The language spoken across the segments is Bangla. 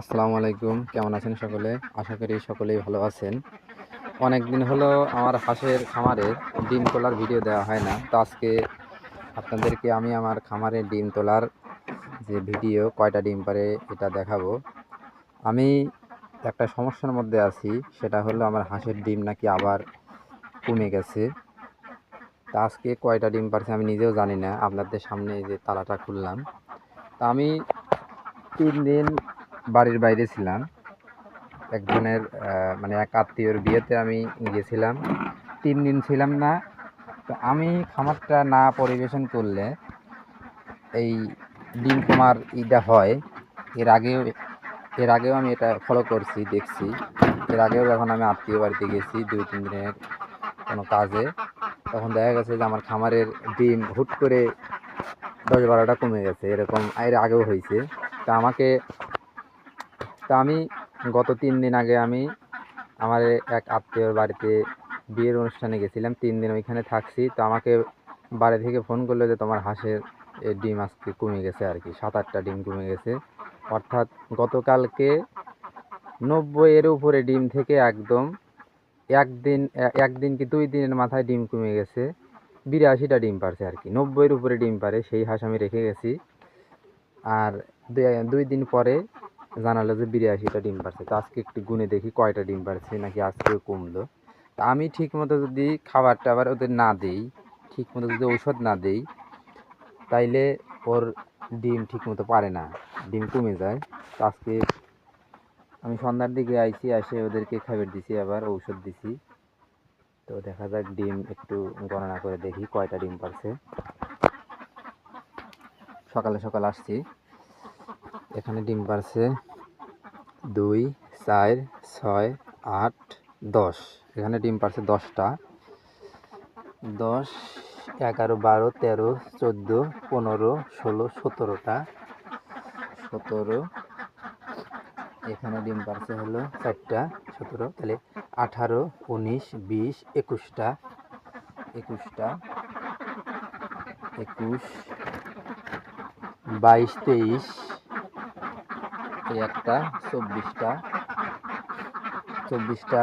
আসসালামু আলাইকুম। কেমন আছেন সকলে? আশা করি সকলেই ভালো আছেন। অনেক দিন হলো আমার হাঁসের খামারে ডিম তোলার ভিডিও দেওয়া হয় না। তো আজকে আপনাদেরকে আমি আমার খামারে ডিম তোলার যে ভিডিও, কয়টা ডিম পারে এটা দেখাবো। আমি একটা সমস্যার মধ্যে আছি, সেটা হলো আমার হাঁসের ডিম নাকি আবার কমে গেছে। তা আজকে কয়টা ডিম পারছে আমি নিজেও জানি না। আপনাদের সামনে যে তালাটা খুললাম। তা আমি তিন দিন বাড়ির বাইরে ছিলাম। একজনের মানে এক আত্মীয়র বিয়েতে আমি গেছিলাম। তিন দিন ছিলাম না। তো আমি খামারটা না পরিবেশন করলে এই ডিম কমার ইটা হয়। এর আগেও এর আগেও আমি এটা ফলো করছি, দেখছি। এর আগেও যখন আমি আত্মীয় বাড়িতে গেছি, দুই, তিন দিনের কোনো কাজে, তখন দেখা গেছে যে আমার খামারের ডিম হুট করে দশ বারোটা কমে গেছে, এরকম এর আগেও হয়েছে। তা আমাকে তা আমি গত তিন দিন আগে আমি আমার এক আত্মীয়র বাড়িতে বিয়ের অনুষ্ঠানে গেছিলাম। তিন দিন ওইখানে থাকছি। তো আমাকে বাড়ি থেকে ফোন করল যে তোমার হাঁসের ডিম আজকে কমে গেছে আর কি। সাত, আটটা ডিম কমে গেছে। অর্থাৎ গতকালকে নব্বই এর উপরে ডিম থেকে একদম একদিন একদিন কি দুই দিনের মাথায় ডিম কমে গেছে। বিরাশিটা ডিম পারছে আর কি। নব্বইয়ের উপরে ডিম পারে, সেই হাঁস আমি রেখে গেছি। আর দুই দিন পরে জানালো যে বিরাশিটা ডিম পারছে। তো আজকে একটু গুনে দেখি কয়টা ডিম পারছে, নাকি আজকেও কমলো। তা আমি ঠিক মতো যদি খাবার টাবার ওদের না দেই ঠিক মতো যদি ঔষধ না দেই, তাইলে ওর ডিম ঠিক মতো পারে না, ডিম কমে যায়। তো আজকে আমি সন্ধ্যার দিকে আইছি, এসে ওদেরকে খাবার দিছি, আবার ঔষধ দিছি। তো দেখা যাক ডিম একটু গণনা করে দেখি কয়টা ডিম পারছে। সকালে সকাল আসছি। এখানে ডিম পারছে দুই, চার, ছয়, আট, দশ। এখানে ডিম পারছে দশটা। দশ, এগারো, বারো, তেরো, চোদ্দ, পনেরো, ষোলো, সতেরোটা। সতেরো। এখানে ডিম পারছে হলো চারটা, সতেরো, তাহলে আঠারো, উনিশ, বিশ, একুশটা। একুশটা। একুশ, বাইশ, তেইশ এই একটা, চব্বিশটা চব্বিশটা।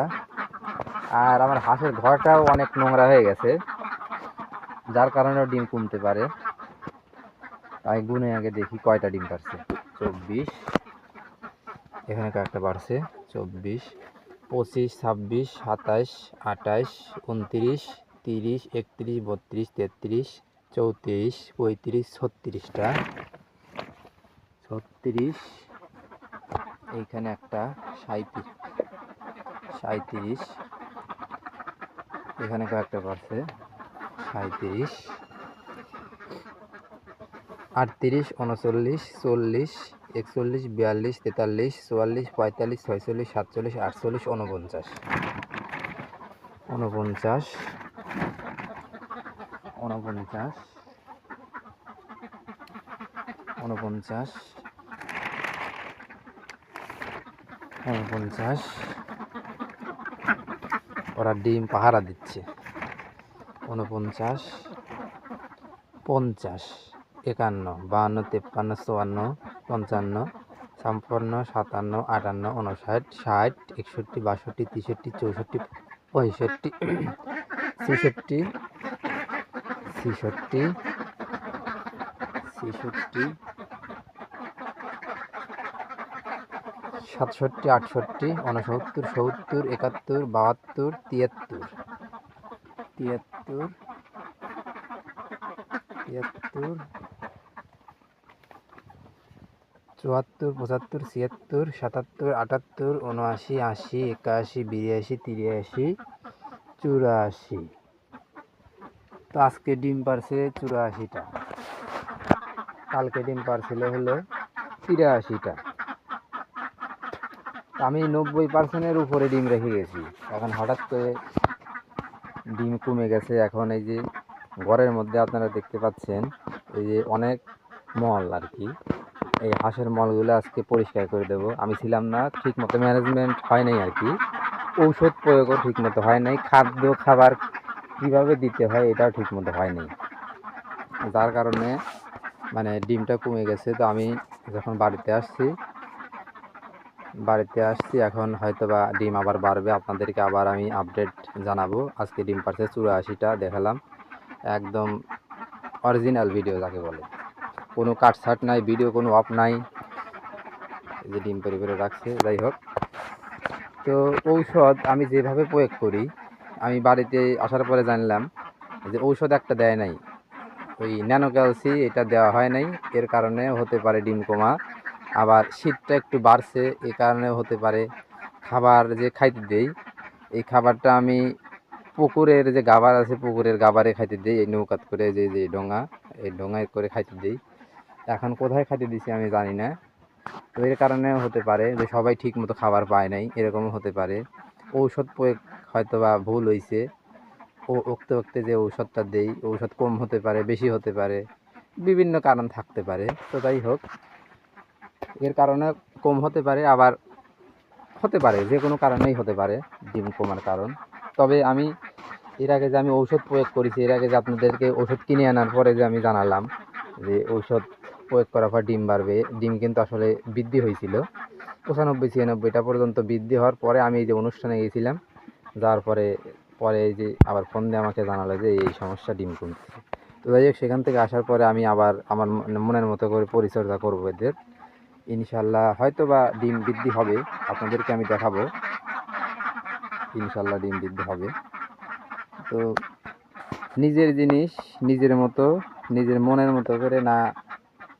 আর আমার হাঁসের ঘরটাও অনেক নোংরা হয়ে গেছে, যার কারণেও ডিম কমতে পারে। তাই গুনে আগে দেখি কয়টা ডিম পারছে। চব্বিশ, এখানে কয়েকটা বাড়ছে। চব্বিশ, পঁচিশ, ছাব্বিশ সাতাশ আঠাশ উনত্রিশ, তিরিশ, একত্রিশ, বত্রিশ, তেত্রিশ, চৌত্রিশ, পঁয়ত্রিশ, ছত্রিশটা। ছত্রিশ এইখানে একটা সাঁত্রিশ সাঁত্রিশ এখানে কয়েকটা পারছে সাঁত্রিশ আটত্রিশ, উনচল্লিশ, চল্লিশ, একচল্লিশ, বিয়াল্লিশ, তেতাল্লিশ, চুয়াল্লিশ, পঁয়তাল্লিশ, ছয়চল্লিশ, সাতচল্লিশ, আটচল্লিশ উনপঞ্চাশ উনপঞ্চাশ উনপঞ্চাশ উনপঞ্চাশ উনপঞ্চাশ ওরা ডিম পাহারা দিচ্ছে। উনপঞ্চাশ পঞ্চাশ, একান্ন, বাহান্ন, তেপ্পান্ন, চুয়ান্ন, পঞ্চান্ন, ছাপ্পান্ন, সাতান্ন, আটান্ন উনষাট ষাট, একষট্টি, বাষট্টি, তেষট্টি, চৌষট্টি, পঁয়ষট্টি, ছেষট্টি ছেষট্টি ছেষট্টি সাতষট্টি, আটষট্টি উনসত্তর সত্তর, একাত্তর, বাহাত্তর, তিয়াত্তর। তিয়াত্তর তিয়াত্তর, চুয়াত্তর, পঁচাত্তর, ছিয়াত্তর, সাতাত্তর, আটাত্তর উনআশি আশি, একাশি, বিরাশি, তিরাশি, চুরাশি। তো আজকে ডিম পারছে চুরাশিটা। কালকে ডিম পারছিল হলো তিরাশিটা। আমি নব্বই পার্সেন্টের উপরে ডিম রেখে গেছি। এখন হঠাৎ করে ডিম কমে গেছে। এখন এই যে ঘরের মধ্যে আপনারা দেখতে পাচ্ছেন, এই যে অনেক মল আর কি। এই হাঁসের মলগুলো আজকে পরিষ্কার করে দেবো। আমি ছিলাম না ঠিক মতো ম্যানেজমেন্ট হয় নাই আর কি। ঔষধ প্রয়োগও ঠিক মতো হয় নাই। খাদ্য, খাবার কীভাবে দিতে হয় এটাও ঠিক মতো হয় নাই। যার কারণে মানে ডিমটা কমে গেছে। তো আমি যখন বাড়িতে আসছি বাড়িতে আসছি, এখন হয়তো বা ডিম আবার বাড়বে। আপনাদেরকে আবার আমি আপডেট জানাব। আজকে ডিম পারছে চুরাশিটা দেখালাম। একদম অরিজিনাল ভিডিও যাকে বলে। কোনো কাটছাট নাই ভিডিও কোনো অফ নাই। যে ডিম পরি করে রাখছে, যাই হোক। তো ঔষধ আমি যেভাবে প্রয়োগ করি, আমি বাড়িতে আসার পরে জানলাম যে ঔষধ একটা দেয় নাই। ওই ন্যানো ক্যালসি এটা দেওয়া হয় নাই। এর কারণে হতে পারে ডিম কমা। আবার শীতটা একটু বাড়ছে, এ কারণেও হতে পারে। খাবার যে খাইতে দেই, এই খাবারটা আমি পুকুরের যে গাবার আছে, পুকুরের গাবারে খাইতে দিই, এই নৌকাত করে যে যে ডোঙা, এই ডোঙায় করে খাইতে দিই। এখন কোথায় খাইতে দিছি আমি জানি না। তো এর কারণেও হতে পারে যে, সবাই ঠিক মতো খাবার পায় নাই, এরকমও হতে পারে। ঔষধ প্রয়োগ হয়তো বা ভুল হয়েছে ও, উক্তে উক্তে যে ঔষধটা দেই, ঔষধ কম হতে পারে, বেশি হতে পারে, বিভিন্ন কারণ থাকতে পারে। তো যাই হোক এর কারণে কম হতে পারে, আবার হতে পারে, যে কোনো কারণেই হতে পারে, ডিম কমার কারণ। তবে আমি এর আগে যে আমি ঔষধ প্রয়োগ করেছি, এর আগে যে আপনাদেরকে ওষুধ কিনে আনার পরে যে আমি জানালাম যে ঔষধ প্রয়োগ করার পর ডিম বাড়বে, ডিম কিন্তু আসলে বৃদ্ধি হয়েছিল। পঁচানব্বই, ছিয়ানব্বইটা পর্যন্ত বৃদ্ধি হওয়ার পরে আমি এই যে অনুষ্ঠানে গিয়েছিলাম যাওয়ার পরে পরে এই যে আবার ফোন দিয়ে আমাকে জানালো যে এই সমস্যা ডিম কমছে। তো যাই হোক, সেখান থেকে আসার পরে আমি আবার আমার মন- মনের মতো করে পরিচর্যা করব এদের। ইনশাল্লাহ হয়তো বা ডিম বৃদ্ধি হবে। আপনাদেরকে আমি দেখাবো। ইনশাল্লাহ ডিম বৃদ্ধি হবে। তো নিজের জিনিস, নিজের মতো, নিজের মনের মতো করে না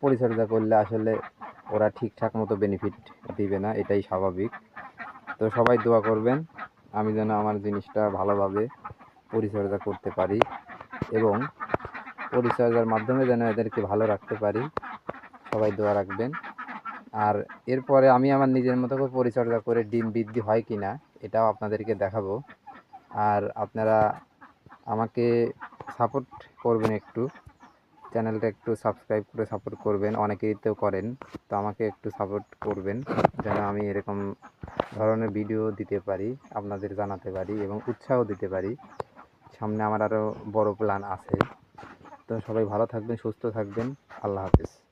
পরিচর্যা করলে আসলে ওরা ঠিকঠাক মতো বেনিফিট দিবে না, এটাই স্বাভাবিক। তো সবাই দোয়া করবেন, আমি যেন আমার জিনিসটা ভালোভাবে পরিচর্যা করতে পারি এবং পরিচর্যার মাধ্যমে যেন এদেরকে ভালো রাখতে পারি। সবাই দোয়া রাখবেন। আর এরপরে আমি আমার নিজের মতো করে পরিচর্যা করে ডিম বৃদ্ধি হয় কি না এটাও আপনাদেরকে দেখাবো। আর আপনারা আমাকে সাপোর্ট করবেন একটু। চ্যানেলটা একটু সাবস্ক্রাইব করে সাপোর্ট করবেন। অনেকেই তো করেন, তো আমাকে একটু সাপোর্ট করবেন, যেন আমি এরকম ধরনের ভিডিও দিতে পারি, আপনাদের জানাতে পারি এবং উৎসাহ দিতে পারি। সামনে আমার আরও বড় প্ল্যান আছে। তো সবাই ভালো থাকবেন, সুস্থ থাকবেন। আল্লাহ হাফিজ।